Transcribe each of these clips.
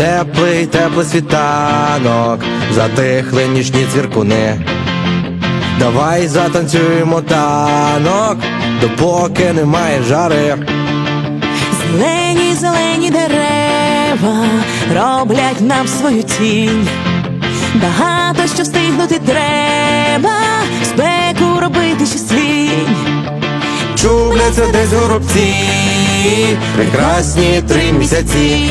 теплий, теплий світанок, затихли нічні цвіркуни. Давай затанцюємо танок, допоки немає жари. Зелені, зелені дерева роблять нам свою тінь. Багато що встигнути треба, спеку робити лінь. Чубляться десь горобці, прекрасні три місяці.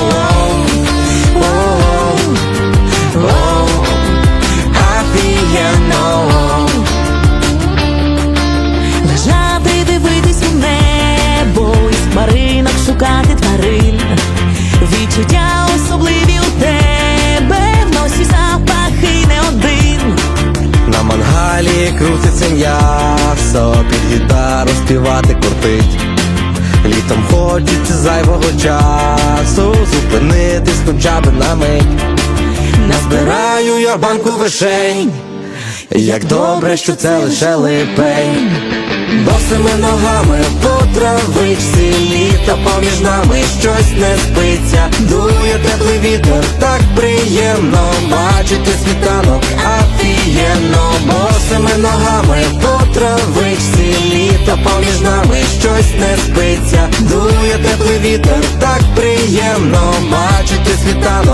шукати тварин. Відчуття особливі у тебе, в носі запахи не один. На мангалі крутиться м'ясо, під гітару співати кортить. Літом хочеться зайвого часу, зупинитись хоча б на мить. Назбираю я банку вишень, як добре, що це лише липень. Босими ногами по травичці літа поміж нами щось не спиться. Дує теплий вітер, так приємно бачити світанок, афієнно Босими ногами по травичці літа поміж нами щось не спиться. Дує теплий вітер, так приємно бачити світанок,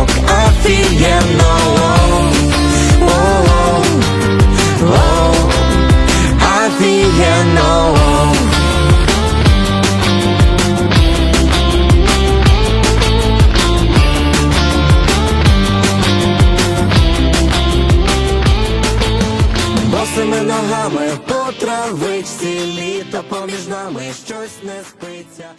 по травичці літа поміж нами щось не спиться.